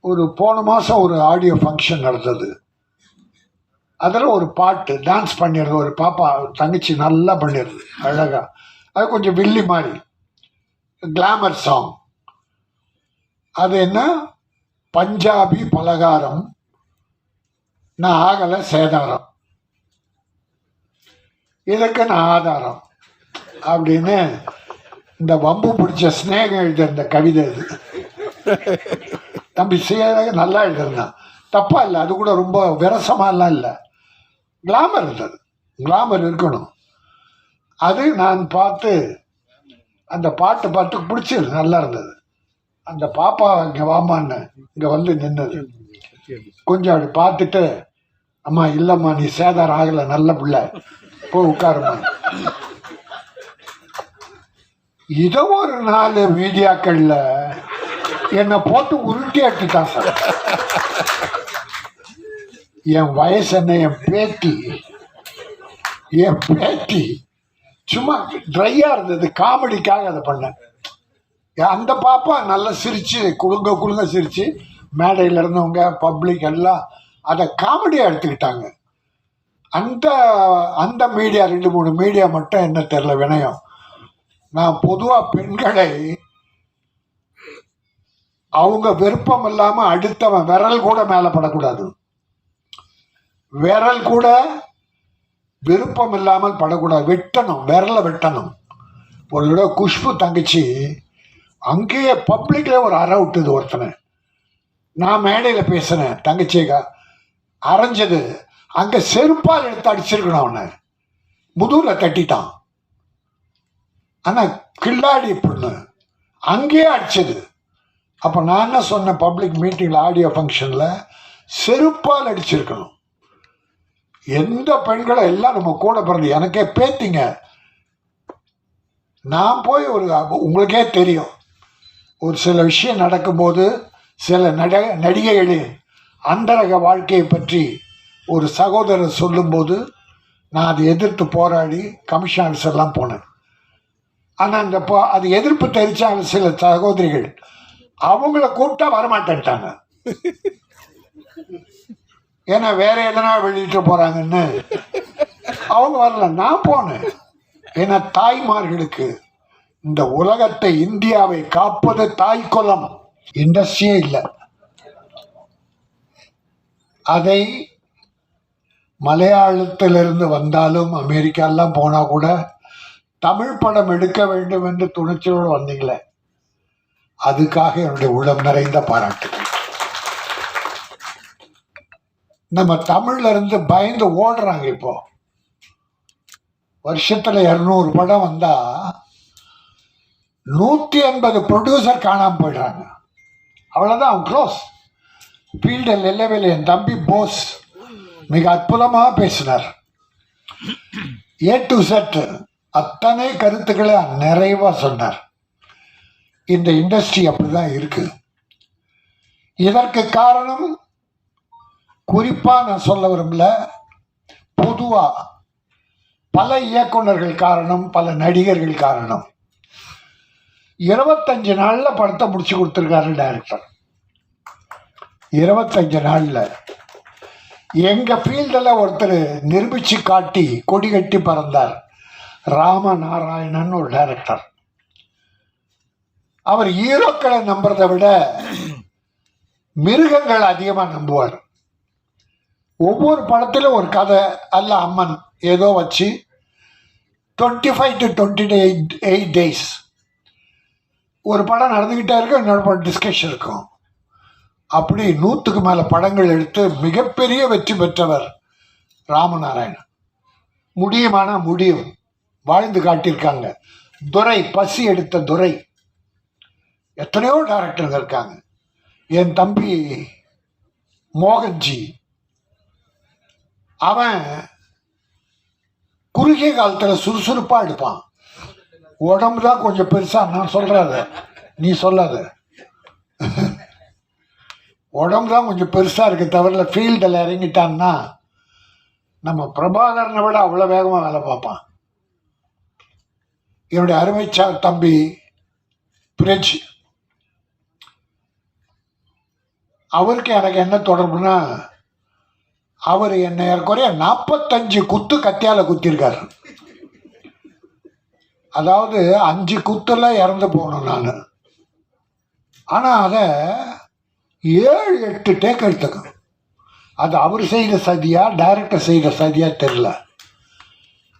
ஒரு போன மாதம் ஒரு ஆடியோ ஃபங்க்ஷன் நடந்தது. அதில் ஒரு பாட்டு டான்ஸ் பண்ணிடுது ஒரு பாப்பா தங்கச்சி நல்லா பண்ணிடுது அழகாக அது கொஞ்சம் வில்லி மாதிரி. கிளாமர் சாங் அது என்ன? பஞ்சாபி பலகாரம். நான் ஆகலை சேதாரம். இதுக்கு நான் ஆதாரம். அப்படின்னு இந்த வம்பு பிடிச்ச ஸ்னேகம் எழுத இந்த கவிதை இது தம்பி சேக நல்லா எழுதிருந்தான் தப்பாக இல்லை அது கூட ரொம்ப விரசமாலாம் இல்லை. கிளாமர் இருந்தது கிளாமர் இருக்கணும். அது நான் பார்த்து அந்த பாட்டு பார்த்து பிடிச்சது நல்லா இருந்தது. அந்த பாப்பா இங்கே வாமான்னு இங்கே வந்து நின்னது. கொஞ்சம் அப்படி பார்த்துட்டு அம்மா இல்லைம்மா நீ சேதாரம் ஆகலை நல்ல பிள்ளை. போய் உட்காருமா இதோ ஒரு நாலு மீடியாக்களில் என்னை போட்டு உருட்டி எடுத்துட்டான் சார். என் வயசு என்ன என் பேட்டி என் பேட்டி சும்மா ட்ரையா இருந்தது. காமெடிக்காக அதை பண்ணேன். அந்த பாப்பா நல்லா சிரிச்சு குலுங்க குலுங்க சிரிச்சு மேடையில் இருந்தவங்க பப்ளிக் எல்லாம் அதை காமெடியாக எடுத்துக்கிட்டாங்க. அந்த அந்த மீடியா ரெண்டு மூணு மீடியா மட்டும் என்ன தெரில வினயம். நான் பொதுவாக பெண்களை அவங்க விருப்பம் இல்லாமல் அடுத்தவன் விரல் கூட மேலே படக்கூடாது. விரல் கூட விருப்பம் இல்லாமல் படக்கூடாது. வெட்டணும் விரலை வெட்டணும். ஒரு தடவை குஷ்பு தங்கச்சி அங்கேயே பப்ளிக்கில் ஒரு அற விட்டுது ஒருத்தனை. நான் மேடையில் பேசினேன் தங்கச்சிக்கா அரைஞ்சது. அங்கே செருப்பால் எடுத்து அடிச்சிருக்கணும் அவனை. முதுகில் தட்டிட்டான். ஆனால் கில்லாடி பொண்ணு அங்கேயே அடிச்சது. அப்போ நான் என்ன சொன்னேன் பப்ளிக் மீட்டிங்கில் ஆடியோ ஃபங்க்ஷனில் செருப்பால் அடிச்சிருக்கணும். எந்த பெண்களை எல்லாம் நம்ம கூட பிறந்து எனக்கே பேத்திங்க. நான் போய் ஒரு உங்களுக்கே தெரியும். ஒரு சில விஷயம் நடக்கும்போது சில நட நடிகைகளின் அந்தரக வாழ்க்கையை பற்றி ஒரு சகோதரர் சொல்லும்போது நான் அதை எதிர்த்து போராடி கமிஷனர்ஸ் எல்லாம் போனேன். ஆனால் அந்த அது எதிர்ப்பு தெரிச்சாங்க சில சகோதரிகள். அவங்கள கூப்பிட்டா வரமாட்டேன்ட்டாங்க. ஏன்னா வேற எதனா வெளியிட்டு போறாங்கன்னு. அவங்க வரல. நான் போனேன். ஏன்னா தாய்மார்களுக்கு இந்த உலகத்தை இந்தியாவை காப்பது தாய் குலம். இண்டஸ்ட்ரியே இல்லை. அதை மலையாளத்திலிருந்து வந்தாலும் அமெரிக்காலாம் போனால் கூட தமிழ் படம் எடுக்க வேண்டும் என்று துணிச்சலோடு வந்தீங்களே. அதுக்காக என்னுடைய உள்ளம் நிறைந்த பாராட்டுகள் நம்ம தமிழ்ல இருந்து பயந்து ஓடுறாங்க இப்போ. வருஷத்துல இருநூறு படம் வந்தா நூத்தி எண்பது ப்ரொடியூசர் காணாம போயிடுறாங்க. அவ்வளவுதான் அவன் க்ளோஸ் ஃபீல்டில் இல்லவேல என் தம்பி போஸ் மிக அற்புதமாக பேசினார். ஏ டு செட் அத்தனை கருத்துக்களை நிறைவாக சொன்னார். இந்த இண்டஸ்ட்ரி அப்படிதான் இருக்கு. இதற்கு காரணம் குறிப்பா நான் சொல்ல விரும்பல பொதுவா பல இயக்குனர்கள் காரணம் பல நடிகர்கள் காரணம். இருபத்தஞ்சு நாளில் படத்தை முடிச்சு கொடுத்துருக்காரு டைரக்டர் இருபத்தஞ்சு நாளில். எங்க ஃபீல்டில் ஒருத்தர் நிரூபிச்சு காட்டி கொடி கட்டி பறந்தார். ராமநாராயணன் ஒரு டைரக்டர் அவர் ஹீரோக்களை நம்புறதை விட மிருகங்கள் அதிகமாக நம்புவார். ஒவ்வொரு படத்திலும் ஒரு கதை அல்ல அம்மன் ஏதோ வச்சு twenty five to twenty eight eight days ஒரு படம் நடந்துக்கிட்டே இருக்கும் இன்னொரு படம் டிஸ்கஷன் இருக்கும். அப்படி நூற்றுக்கு மேலே படங்கள் எடுத்து மிகப்பெரிய வெற்றி பெற்றவர் ராமநாராயணன். முடியுமானா முடியும். வாழ்ந்து காட்டியிருக்காங்க. துரை பசி எடுத்த துரை. எத்தனையோ டேரக்டருங்க இருக்காங்க. என் தம்பி மோகன்ஜி அவன் குறுகிய காலத்தில் சுறுசுறுப்பாக எடுப்பான். உடம்பு தான் கொஞ்சம் பெருசாக நான் சொல்கிறாத நீ சொல்லாத. உடம்பு தான் கொஞ்சம் பெருசாக இருக்கு தவிர ஃபீல்டில் இறங்கிட்டான்னா நம்ம பிரபாகரனை விட அவ்வளோ வேகமாக வேலை பார்ப்பான். என்னுடைய அருமைச்சா தம்பி பிரஜ் அவருக்கு எனக்கு என்ன தொடர்புனா அவர் என்ன ஏறக்குறைய நாற்பத்தஞ்சு குத்து கத்தியால் குத்திருக்கார் அதாவது அஞ்சு குத்துல இறந்து போகணும் நான். ஆனால் அதை ஏழு எட்டு டேக் எடுத்துக்கணும். அது அவர் செய்த சதியா டைரக்டர் செய்த சதியா தெரில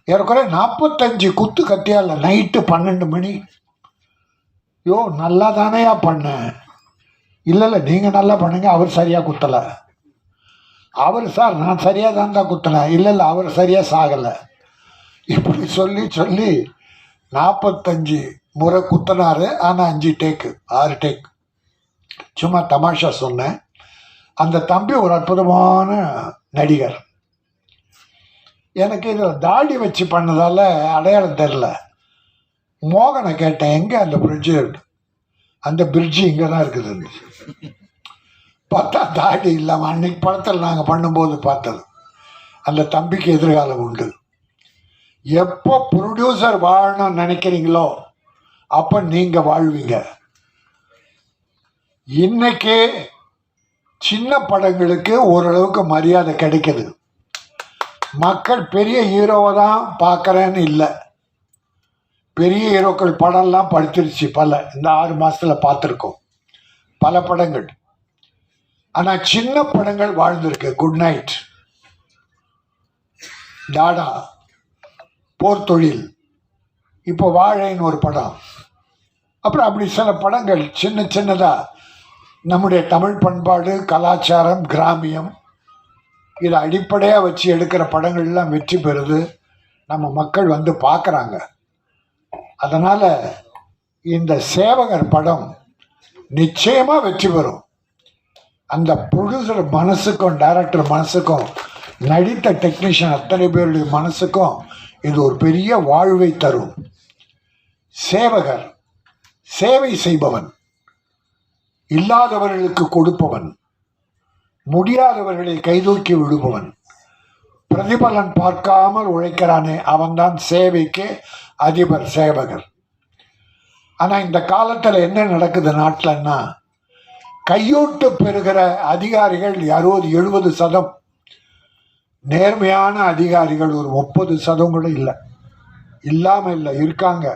ஏறக்குறைய நாற்பத்தஞ்சு குத்து கத்தியால் நைட்டு பன்னெண்டு மணி. யோ நல்லா தானேயா பண்ணேன் இல்லை இல்லை நீங்கள் நல்லா பண்ணுங்க அவர் சரியாக குத்தலை. அவர் சார் நான் சரியாக தான் தான் குத்தினேன் இல்லை இல்லை அவர் சரியாக சாகலை. இப்படி சொல்லி சொல்லி நாற்பத்தஞ்சு முறை குத்தினார். ஆனால் அஞ்சு டேக்கு ஆறு டேக் சும்மா தமாஷா சொன்னேன். அந்த தம்பி ஒரு அற்புதமான நடிகர். எனக்கு இதில் தாடி வச்சு பண்ணதால் அடையாளம் தெரில மோகனை கேட்டேன் எங்கே அந்த ஃப்ரிட்ஜு அந்த பிரிட்ஜு இங்கே தான் இருக்குது. பார்த்தா தாடி இல்லாமல் அன்னைக்கு படத்தில் நாங்கள் பண்ணும்போது பார்த்தது. அந்த தம்பிக்கு எதிர்காலம் உண்டு. எப்போ ப்ரொடியூசர் வாழணும்னு நினைக்கிறீங்களோ அப்போ நீங்கள் வாழ்வீங்க. இன்னைக்கு சின்ன படங்களுக்கு ஓரளவுக்கு மரியாதை கிடைக்கிது. மக்கள் பெரிய ஹீரோவை தான் பார்க்குறேன்னு இல்லை. பெரிய ஹீரோக்கள் படம்லாம் படுத்துருச்சு பல. இந்த ஆறு மாதத்தில் பார்த்துருக்கோம். பல படங்கள். ஆனால் சின்ன படங்கள் வாழ்ந்திருக்கு. Good night Tata. போர் தொழில். இப்போ வாழைன்னு ஒரு படம். அப்புறம் அப்படி சில படங்கள் சின்ன சின்னதாக நம்முடைய தமிழ் பண்பாடு கலாச்சாரம் கிராமியம் இதை அடிப்படையாக வச்சு எடுக்கிற படங்கள்லாம் வெற்றி பெறுது. நம்ம மக்கள் வந்து பார்க்குறாங்க. அதனால் இந்த சேவகர் படம் நிச்சயமாக வெற்றி பெறும். அந்த ப்ரொடியூசர் மனசுக்கும் டைரக்டர் மனசுக்கும் நடித்த டெக்னீஷியன் அத்தனை பேருடைய மனசுக்கும் இது ஒரு பெரிய வாழ்வை தரும். சேவகர் சேவை செய்பவன் இல்லாதவர்களுக்கு கொடுப்பவன் முடியாதவர்களை கைதூக்கி விடுபவன். பிரதிபலன் பார்க்காமல் உழைக்கிறானே அவன்தான் சேவைக்கு அதிபர் சேவகர். ஆனால் இந்த காலத்தில் என்ன நடக்குது நாட்டிலன்னா கையூட்டு பெறுகிற அதிகாரிகள் அறுபது எழுபது சதம். நேர்மையான அதிகாரிகள் ஒரு முப்பது சதம் கூட இல்லை. இல்லாமல் இல்லை இருக்காங்க.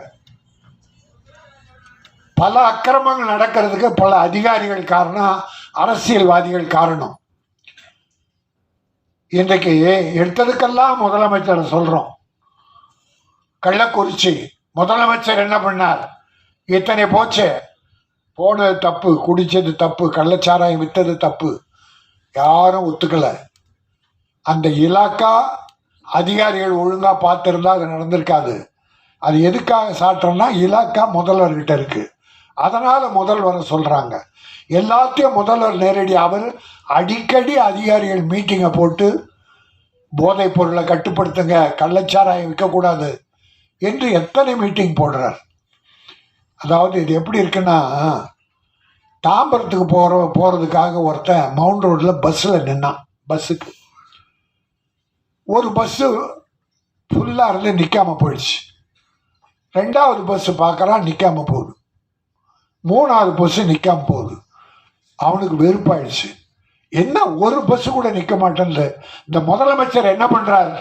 பல அக்கிரமங்கள் நடக்கிறதுக்கு பல அதிகாரிகள் காரணம் அரசியல்வாதிகள் காரணம். இன்றைக்கு எடுத்ததுக்கெல்லாம் முதலமைச்சரை சொல்கிறோம் கள்ளக்குறிச்சி முதலமைச்சர் என்ன பண்ணார்? இத்தனை போச்சு. போனது தப்பு குடித்தது தப்பு கள்ளச்சாராயம் விற்றது தப்பு. யாரும் ஒத்துக்கலை. அந்த இலாக்கா அதிகாரிகள் ஒழுங்காக பார்த்துருந்தா அது நடந்திருக்காது. அது எதுக்காக சாட்டுறோம்னா இலாக்கா முதல்வர்கிட்ட இருக்குது அதனால் முதல்வர் சொல்கிறாங்க எல்லாத்தையும் முதல்வர் நேரடி அவர் அடிக்கடி அதிகாரிகள் மீட்டிங்கை போட்டு போதைப் பொருளை கட்டுப்படுத்துங்க கள்ளச்சாராயம் விற்கக்கூடாது என்று எத்தனை மீட்டிங் போடுறார். அதாவது இது எப்படி இருக்குன்னா தாம்பரத்துக்கு போகிற போகிறதுக்காக ஒருத்தன் மவுண்ட் ரோட்டில் பஸ்ஸில் நின்னான் பஸ்ஸுக்கு ஒரு பஸ்ஸு ஃபுல்லாக இருந்து நிற்காமல் போயிடுச்சு. ரெண்டாவது பஸ்ஸு பார்க்குறான் நிற்காம போகுது. மூணாவது பஸ்ஸு நிற்காம போகுது. அவனுக்கு வெறுப்பாயிடுச்சு. என்ன ஒரு பஸ்ஸு கூட நிற்க மாட்டேன்ல. இந்த முதலமைச்சர் என்ன பண்ணுறார்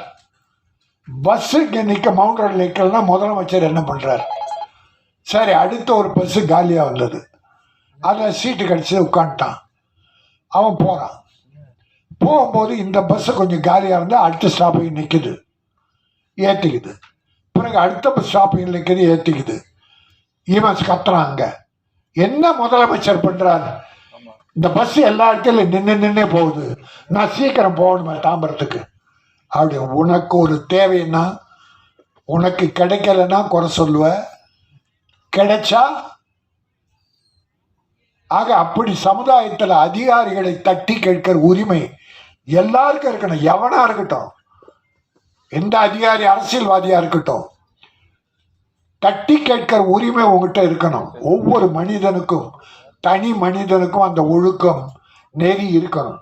பஸ்ஸு இங்கே நிற்க மவுண்ட் ரோடு நிற்கலன்னா முதலமைச்சர் என்ன பண்ணுறார் சரி அடுத்த ஒரு பஸ்ஸு காலியாக வந்தது. அதில் சீட்டு கிடச்சி உட்காந்துட்டான் அவன் போகிறான் போகும்போது இந்த பஸ்ஸு கொஞ்சம் காலியாக இருந்தால் அடுத்த ஸ்டாப்பிங் நிற்குது ஏற்றிக்குது பிறகு அடுத்த பஸ் ஸ்டாப்பிங் நிற்குது ஏற்றிக்குது இவன் கத்துறான் அங்கே. என்ன முதலமைச்சர் பண்ணுறாரு இந்த பஸ் எல்லா இடத்துலையும் நின்று நின்னே போகுது. நான் சீக்கிரம் போகணுமே தாம்பரத்துக்கு. அப்படி உனக்கு ஒரு தேவைன்னா உனக்கு கிடைக்கலன்னா குறை சொல்லுவ. கிடைச்சா ஆக அப்படி சமுதாயத்தில் அதிகாரிகளை தட்டி கேட்கிற உரிமை எல்லாருக்கும் இருக்கணும். எவனா இருக்கட்டும். எந்த அதிகாரி அரசியல்வாதியா இருக்கட்டும். தட்டி கேட்கிற உரிமை உங்ககிட்ட இருக்கணும். ஒவ்வொரு மனிதனுக்கும் தனி மனிதனுக்கும் அந்த ஒழுக்கம் நெறி இருக்கணும்.